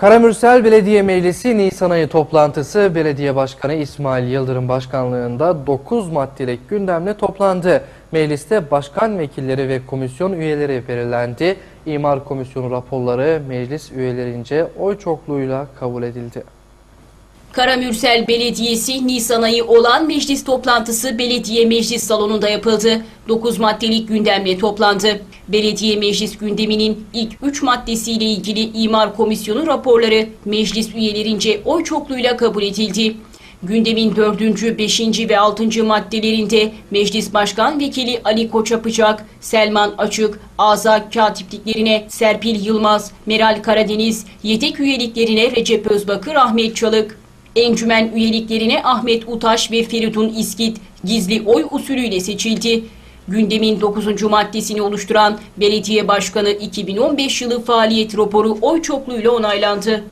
Karamürsel Belediye Meclisi Nisan ayı toplantısı Belediye Başkanı İsmail Yıldırım başkanlığında 9 maddelik gündemle toplandı. Mecliste başkan vekilleri ve komisyon üyeleri belirlendi. İmar Komisyonu raporları meclis üyelerince oy çokluğuyla kabul edildi. Karamürsel Belediyesi Nisan ayı olan meclis toplantısı belediye meclis salonunda yapıldı. 9 maddelik gündemle toplandı. Belediye meclis gündeminin ilk 3 maddesiyle ilgili imar komisyonu raporları meclis üyelerince oy çokluğuyla kabul edildi. Gündemin 4. 5. ve 6. maddelerinde Meclis Başkan Vekili Ali Koçapıcak, Selman Açık, Aza katipliklerine Serpil Yılmaz, Meral Karadeniz, yedek üyeliklerine Recep Özbakır, Ahmet Çalık, Encümen üyeliklerine Ahmet Utaş ve Feridun İskit gizli oy usulüyle seçildi. Gündemin 9. maddesini oluşturan Belediye Başkanı 2015 yılı faaliyet raporu oy çokluğuyla onaylandı.